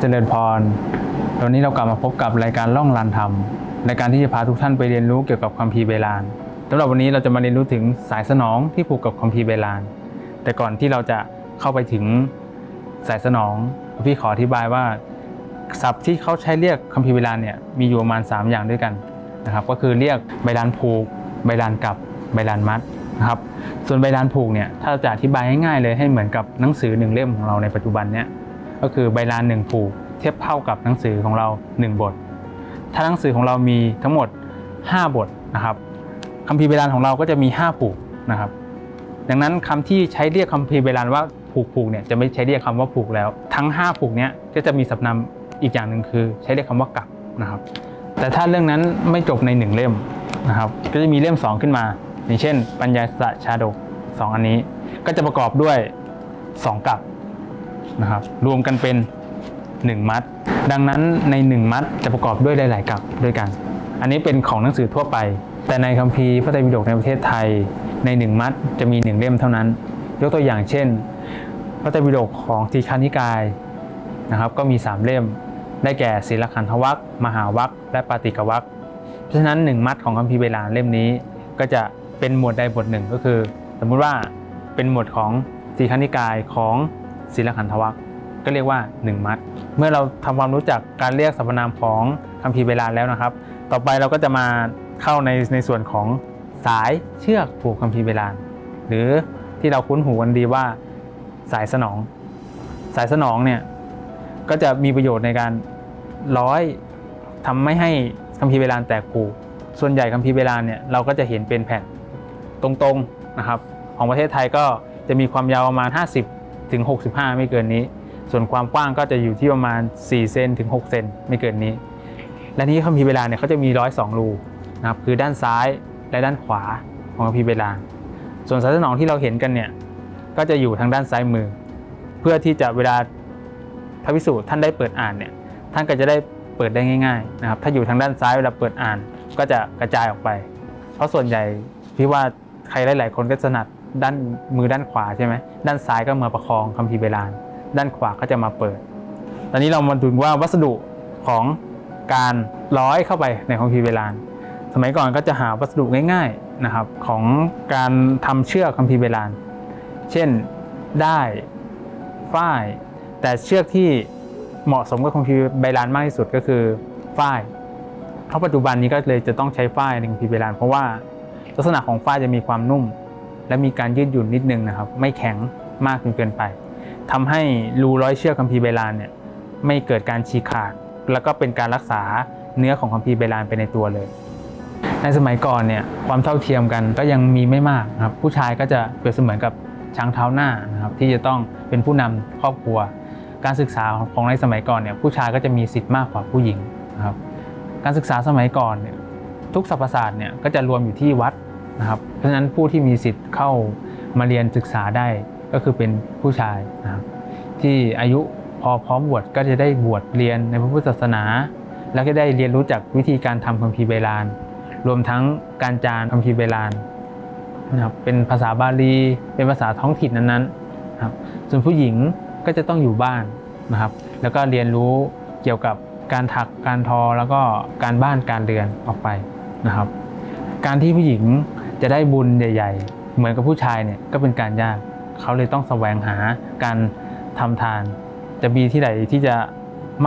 เจริญพร วันนี้เรากลับมาพบกับรายการล่องลานธรรมในการที่จะพาทุกท่านไปเรียนรู้เกี่ยวกับคัมภีร์เบลานสำหรับวันนี้เราจะมาเรียนรู้ถึงสายสนองที่ผูกกับคัมภีร์เบลาน แต่ก่อนที่เราจะเข้าไปถึงสายสนอง พี่ขออธิบายว่าศัพท์ที่เขาใช้เรียกคัมภีร์เบลานเนี่ยมีอยู่ประมาณ 3 อย่างด้วยกันนะครับ ก็คือเรียกใบลานผูก ใบลานกลับใบลานมัดนะครับ ส่วนใบลานผูกเนี่ยถ้าจะอธิบายง่ายๆเลยให้เหมือนกับหนังสือหนึ่งเล่มของเราในปัจจุบันเนี่ย ก็คือใบลานหนึ่งผูกเทียบเท่ากับหนังสือของเรา 1 บท ถ้าหนังสือของเรามีทั้งหมด 5 บทนะครับคัมภีใบลานของเราก็จะมี 5 ผูกนะครับ ดังนั้นคำที่ใช้เรียกคัมภีใบลานว่าผูกผูกเนี่ยจะไม่ใช้เรียกคำว่าผูกแล้ว ทั้ง 5 ผูกเนี้ยก็จะมีสำนามอีกอย่างหนึ่งคือ ใช้เรียกคำว่ากลับนะครับ แต่ถ้าเรื่องนั้นไม่จบในหนึ่งเล่มนะครับ ก็จะมีเล่ม 2 ขึ้นมา อย่างเช่น ปัญญาสะชาดกสองอันนี้ ก็จะประกอบด้วย 2กลับ นะครับ รวมกันเป็น 1 มัด ดังนั้นใน 1 มัดจะประกอบด้วยหลาย ๆกับด้วยกัน อันนี้เป็นของหนังสือทั่วไป แต่ในคัมภีร์พระไตรปิฎกในประเทศไทย ใน 1 มัดจะมี 1 เล่มเท่านั้น ยกตัวอย่างเช่น พระไตรปิฎกของทีฆานิกายนะครับ ก็มี 3 เล่ม ได้แก่ศีลขันธวัคมหาวัคและปาติกวัคเพราะฉะนั้น 1 มัดของคัมภีร์เบลาเล่มนี้ ก็จะเป็นหมวดใดบทหนึ่งก็คือ สมมุติว่าเป็นหมวดของทีฆานิกายของ ศีลขันธวัคก็เรียกว่า 1 มัดเมื่อเราทำความรู้จักการเรียกสรรพนามของคัมภีร์เวลาแล้วนะครับ ต่อไปเราก็จะมาเข้าในในส่วนของสายเชือกผูกคัมภีร์เวลา หรือที่เราคุ้นหูกันดีว่าสายสนอง สายสนองเนี่ยก็จะมีประโยชน์ในการร้อยทำไม่ให้คัมภีร์เวลาแตกผูกส่วนใหญ่คัมภีร์เวลาเนี่ยเราก็จะเห็นเป็นแผ่นตรงๆนะครับ ของประเทศไทยก็จะมีความยาวประมาณ 50 ถึง 65 ไม่เกินนี้ ส่วนความกว้างก็จะอยู่ที่ประมาณ 4 เซนถึง 6 เซนไม่เกินนี้ และนี้คัมภีร์เวลาเนี่ยเขาจะมี 102 รูนะครับคือด้านซ้ายและด้านขวาของคัมภีร์เวลา ส่วนสายสนองที่เราเห็นกันเนี่ยก็จะอยู่ทางด้านซ้ายมือ เพื่อที่จะเวลาพระวิสูจน์ท่านได้เปิดอ่านเนี่ยท่านก็จะได้เปิดได้ง่ายๆนะครับถ้าอยู่ทางด้านซ้ายเวลาเปิดอ่านก็จะกระจายออกไป เพราะส่วนใหญ่พี่ว่าใครหลายๆคนก็ถนัด ด้านมือด้านขวาใช่ไหมด้านซ้ายก็มาประคองคัมภีร์เบลานด้านขวาก็จะมาเปิด ตอนนี้เรามาดูว่าวัสดุของการร้อยเข้าไปในคัมภีร์เบลาน สมัยก่อนก็จะหาวัสดุง่ายๆนะครับของการทำเชือกคัมภีร์เบลาน เช่นได้ฝ้าย แต่เชือกที่เหมาะสมกับคัมภีร์เบลานมากที่สุดก็คือฝ้ายเพราะปัจจุบันนี้ก็เลยจะต้องใช้ฝ้ายในคัมภีร์เบลาน เพราะว่าลักษณะของฝ้ายจะมีความนุ่ม และมีการยืดหยุ่นนิดนึงนะครับ ไม่แข็งมากจนเกินไปทำให้รูร้อยเชือกคัมภีร์เบลานเนี่ยไม่เกิดการฉีกขาด แล้วก็เป็นการรักษาเนื้อของคัมภีร์เบลานไปในตัวเลย ในสมัยก่อนเนี่ยความเท่าเทียมกันก็ยังมีไม่มากนะครับผู้ชายก็จะเปรียบเสมือนกับช้างเท้าหน้านะครับที่จะต้องเป็นผู้นำครอบครัว การศึกษาของในสมัยก่อนเนี่ยผู้ชายก็จะมีสิทธิ์มากกว่าผู้หญิงนะครับการศึกษาสมัยก่อนเนี่ยทุกสรรพศาสตร์เนี่ยก็จะรวมอยู่ที่วัด นะครับ เพราะฉะนั้นผู้ที่มีสิทธิ์เข้ามาเรียนศึกษาได้ก็คือเป็นผู้ชายนะครับที่อายุพอพร้อมบวชก็จะได้บวชเรียนในพระพุทธศาสนา แล้วก็ได้เรียนรู้จักวิธีการทำคัมภีร์เบลาน รวมทั้งการจานคัมภีร์เบลานนะครับเป็นภาษาบาลี เป็นภาษาท้องถิ่นนั้นๆนะครับส่วนผู้หญิงก็จะต้องอยู่บ้านนะครับ แล้วก็เรียนรู้เกี่ยวกับการถักการทอแล้วก็การบ้านการเรือนออกไปนะครับ การที่ผู้หญิง จะได้บุญใหญ่ ๆ เหมือนกับผู้ชายเนี่ยก็เป็นการยาก เขาเลยต้องแสวงหาการทำทาน จะมีที่ไหนที่จะ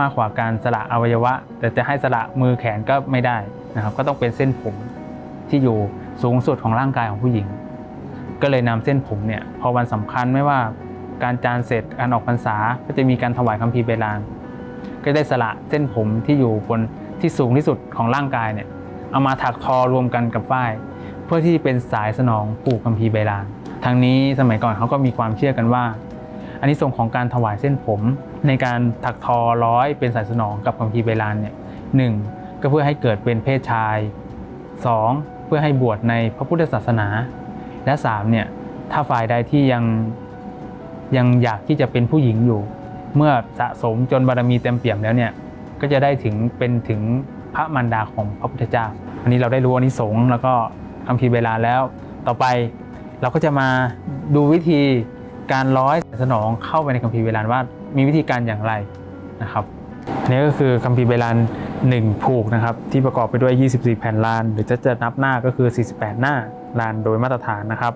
มากกว่าการสละอวัยวะ แต่จะให้สละมือแขนก็ไม่ได้นะครับ ก็ต้องเป็นเส้นผมที่อยู่สูงสุดของร่างกายของผู้หญิง ก็เลยนำเส้นผมเนี่ยพอวันสำคัญไม่ว่าการจานเสร็จการออกพรรษาก็จะมีการถวายคัมภีร์เบลานก็ได้สละเส้นผมที่อยู่บนที่สูงที่สุดของร่างกายเนี่ยเอามาถักทอรวมกันกับฝ้าย พื่อที่เป็นสายสนองผูกคัมภีร์เบลานทางนี้สมัยก่อนเขาก็มีความเชื่อกันว่าอันนี้ส่งของการถวายเส้นผม ในการถักทอร้อยเป็นสายสนองกับคัมภีร์เบลานเนี่ยหนึ่งก็เพื่อให้เกิดเป็นเพศชาย 2. เพื่อให้บวชในพระพุทธศาสนา และ3เนี่ยถ้าฝ่ายใดที่ยังยังอยากที่จะเป็นผู้หญิงอยู่ เมื่อสะสมจนบารมีเต็มเปี่ยมแล้วเนี่ยก็จะได้ถึงเป็นถึงพระมารดาของพระพุทธเจ้า อันนี้เราได้รู้อานิสงส์แล้วก็ คัมภีเวลาแล้ว ต่อไปเราก็จะมาดูวิธีการร้อยสายสนองเข้าไปในคัมภีร์เวลาว่ามีวิธีการอย่างไรนะครับอันนี้ก็คือคัมภีร์ใบลาน1ผูกนะครับที่ประกอบไปด้วย 24 แผ่นลาน หรือจะจะนับหน้าก็คือ 48 หน้าลานโดยมาตรฐานนะครับ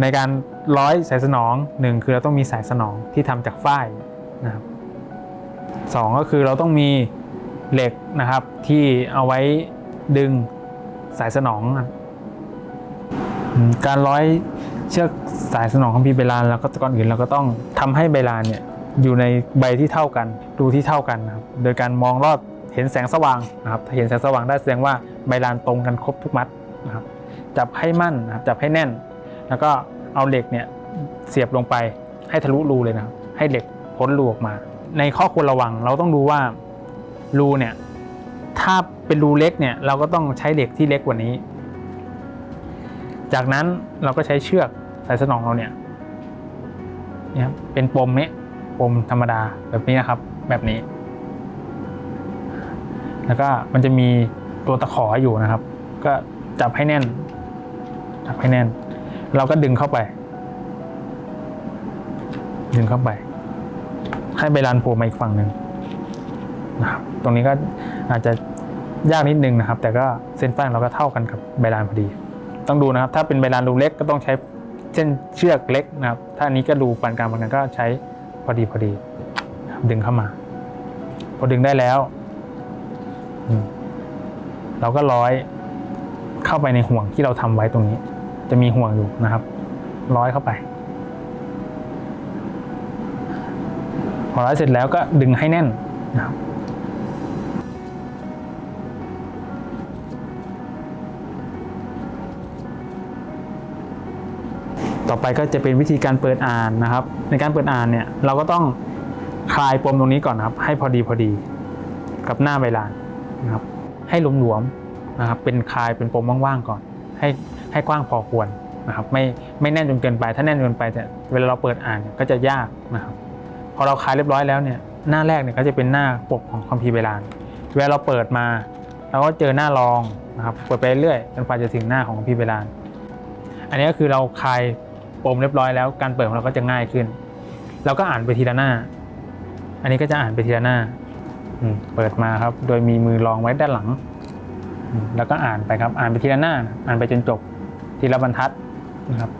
ในการร้อยสายสนองหนึ่งคือเราต้องมีสายสนองที่ทำจากฝ้ายนะครับสองก็คือเราต้องมีเหล็กนะครับที่เอาไว้ดึงสายสนอง การร้อยเชือกสายสนองของพีร์ใบลานแล้วก็ก่อนอื่นเราก็ต้องทำให้ใบลานเนี่ยอยู่ในใบที่เท่ากันดูที่เท่ากันนะครับโดยการมองลอดเห็นแสงสว่างนะครับถ้าเห็นแสงสว่างได้แสดงว่าใบลานตรงกันครบทุกมัดนะครับจับให้มั่นนะครับจับให้แน่น แล้วก็เอาเหล็กเนี่ยเสียบลงไปให้ทะลุรูเลยนะครับให้เหล็กพ้นรูออกมา ในข้อควรระวังเราต้องดูว่ารูเนี่ยถ้าเป็นรูเล็กเนี่ยเราก็ต้องใช้เหล็กที่เล็กกว่านี้ จากนั้นเราก็ใช้เชือกสายสนองเราเนี่ยเนี่ยครับเป็นปมเนี้ยปมธรรมดาแบบนี้นะครับ แบบนี้ แล้วก็มันจะมีตัวตะขออยู่นะครับ ก็จับให้แน่น จับให้แน่น เราก็ดึงเข้าไป ดึงเข้าไป ให้ใบลานโผล่มาอีกฝั่งหนึ่งนะครับ ตรงนี้ก็อาจจะยากนิดนึงนะครับ แต่ก็เส้นฝ้ายเราก็เท่ากันกับใบลานพอดี ต้องดูนะครับ ถ้าเป็นใบลานรูเล็กก็ต้องใช้เส้นเชือกเล็กนะครับ ถ้าอันนี้ก็ดูปานกลางปานกลางก็ใช้พอดีพอดีดึงเข้ามา พอดึงได้แล้ว เราก็ร้อยเข้าไปในห่วงที่เราทำไว้ตรงนี้ จะมีห่วงอยู่นะครับ ร้อยเข้าไปพอร้อยเสร็จแล้วก็ดึงให้แน่นนะครับ ต่อไปก็จะเป็นวิธีการเปิดอ่านนะครับ ในการเปิดอ่านเนี่ยเราก็ต้องคลายปมตรงนี้ก่อนครับ ให้พอดีพอดีกับหน้าใบลานนะครับ ให้หลวมๆนะครับ เป็นคลายเป็นปมว่างๆก่อน ให้ให้กว้างพอควรนะครับไม่ไม่แน่นจนเกินไป ถ้าแน่นจนเกินไปเนี่ยเวลาเราเปิดอ่านก็จะยากนะครับพอเราคลายเรียบร้อยแล้วเนี่ยหน้าแรกเนี่ยก็จะเป็นหน้าปกของคัมภีร์ใบลานเวลาเราเปิดมาเราก็เจอหน้ารองนะครับเปิดไปเรื่อยจนกว่าจะถึงหน้าของคัมภีร์ใบลานอันนี้ก็คือเราคลาย ปมเรียบร้อยแล้วการเปิดของเราก็จะง่ายขึ้น เราก็อ่านไปทีละหน้า อันนี้ก็จะอ่านไปทีละหน้าเปิดมาครับ โดยมีมือรองไว้ด้านหลัง แล้วก็อ่านไปครับ อ่านไปทีละหน้า อ่านไปจนจบทีละบรรทัดนะครับ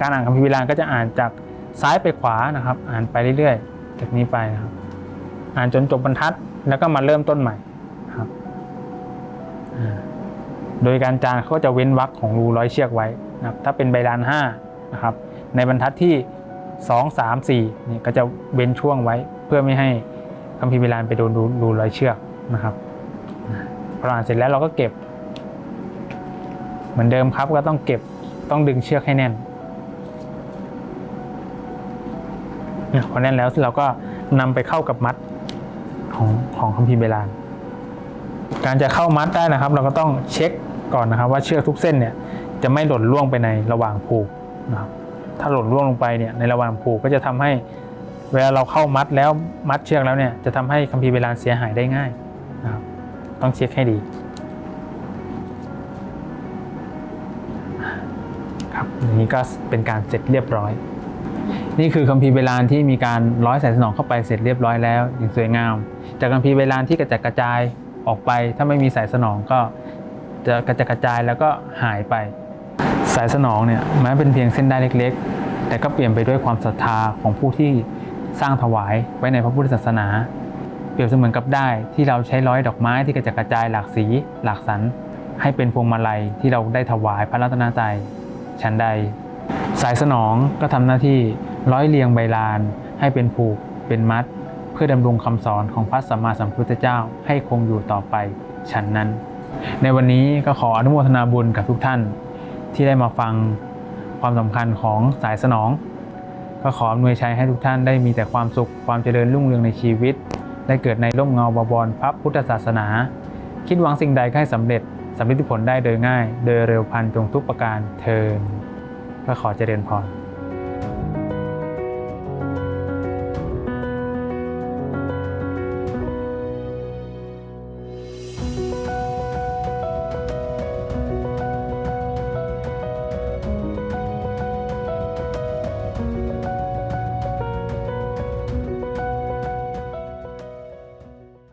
การอ่านคัมภีร์โบราณก็จะอ่านจากซ้ายไปขวานะครับ อ่านไปเรื่อยๆ จากนี้ไปนะครับ อ่านจนจบบรรทัด แล้วก็มาเริ่มต้นใหม่ครับ โดยการจานเขาก็จะเว้นวรรคของรูร้อยเชือกไว้นะครับ ถ้าเป็นใบลานห้านะครับ ในบรรทัดที่ 2 3 4นี่ก็จะเว้นช่วงไว้ เพื่อไม่ให้คัมภีร์โบราณไปโดนรูรูร้อยเชือกนะครับพออ่านเสร็จแล้วเราก็เก็บ เหมือนเดิมครับก็ต้องเก็บต้องดึงเชือกให้แน่นพอแน่นแล้วเราก็นำไปเข้ากับมัดของของคัมภีร์โบราณการจะเข้ามัดได้นะครับ เราก็ต้องเช็คก่อนนะครับ ว่าเชือกทุกเส้นเนี่ยจะไม่หล่นล่วงไปในระหว่างผูกนะครับ ถ้าหล่นล่วงลงไปเนี่ยในระหว่างผูกก็จะทำให้เวลาเราเข้ามัดแล้วมัดเชือกแล้วเนี่ยจะทำให้คัมภีร์โบราเสียหายได้ง่ายนะครับต้องเช็คให้ดีครับนี้ก็เป็นการเสร็จเรียบร้อย นี่คือคัมภีร์เวลานที่มีการร้อยสายสนองเข้าไปเสร็จเรียบร้อยแล้วอย่างสวยงาม จากคัมภีร์เวลานที่กระจัดกระจายออกไป ถ้าไม่มีสายสนองก็จะกระจัดกระจายแล้วก็หายไป สายสนองเนี่ยแม้เป็นเพียงเส้นได้เล็กๆ แต่ก็เปลี่ยนไปด้วยความศรัทธาของผู้ที่สร้างถวายไว้ในพระพุทธศาสนา เปรียบเสมือนกับได้ที่เราใช้ร้อยดอกไม้ที่กระจัดกระจายหลากสีหลากสัน ให้เป็นพวงมาลัยที่เราได้ถวายพระรัตนตรัยชั้นใด สายสนองก็ทำหน้าที่ร้อยเรียงใบลาน ให้เป็นผูกเป็นมัด เพื่อดำรงคำสอนของพระสัมมาสัมพุทธเจ้าให้คงอยู่ต่อไปฉันนั้น ในวันนี้ก็ขออนุโมทนาบุญกับทุกท่าน ที่ได้มาฟังความสำคัญของสายสนอง ก็ขออำนวยชัยให้ทุกท่านได้มีแต่ความสุขความเจริญรุ่งเรืองในชีวิต ได้เกิดในร่มเงาบวรพระพุทธศาสนา คิดหวังสิ่งใดให้สำเร็จสำเร็จผลได้โดยง่าย โดยเร็วพันจงทุกประการเทินก็ขอเจริญพร